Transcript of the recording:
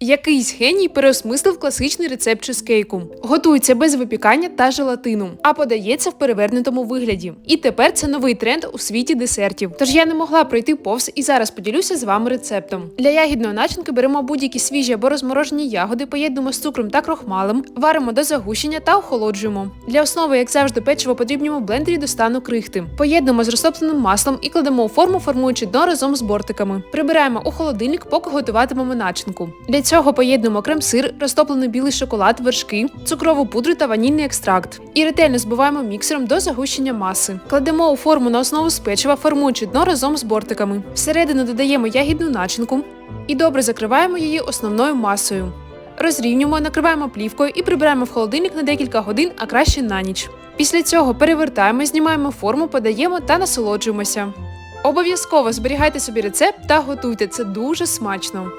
Якийсь геній переосмислив класичний рецепт чизкейку. Готується без випікання та желатину, а подається в перевернутому вигляді. І тепер це новий тренд у світі десертів. Тож я не могла пройти повз і зараз поділюся з вами рецептом. Для ягідної начинки беремо будь-які свіжі або розморожені ягоди, поєднуємо з цукром та крохмалем, варимо до загущення та охолоджуємо. Для основи, як завжди, печиво потрібно в блендері до стану крихти. Поєднуємо з розтопленим маслом і кладемо у форму, формуючи дно разом з бортиками. Прибираємо у холодильник, поки готуватимемо начинку. Для цього поєднуємо крем-сир, розтоплений білий шоколад, вершки, цукрову пудру та ванільний екстракт. І ретельно збиваємо міксером до загущення маси. Кладемо у форму на основу з печива, формуючи дно разом з бортиками. Всередину додаємо ягідну начинку і добре закриваємо її основною масою. Розрівнюємо, накриваємо плівкою і прибираємо в холодильник на декілька годин, а краще на ніч. Після цього перевертаємо, знімаємо форму, подаємо та насолоджуємося. Обов'язково зберігайте собі рецепт та готуйте це дуже смачно.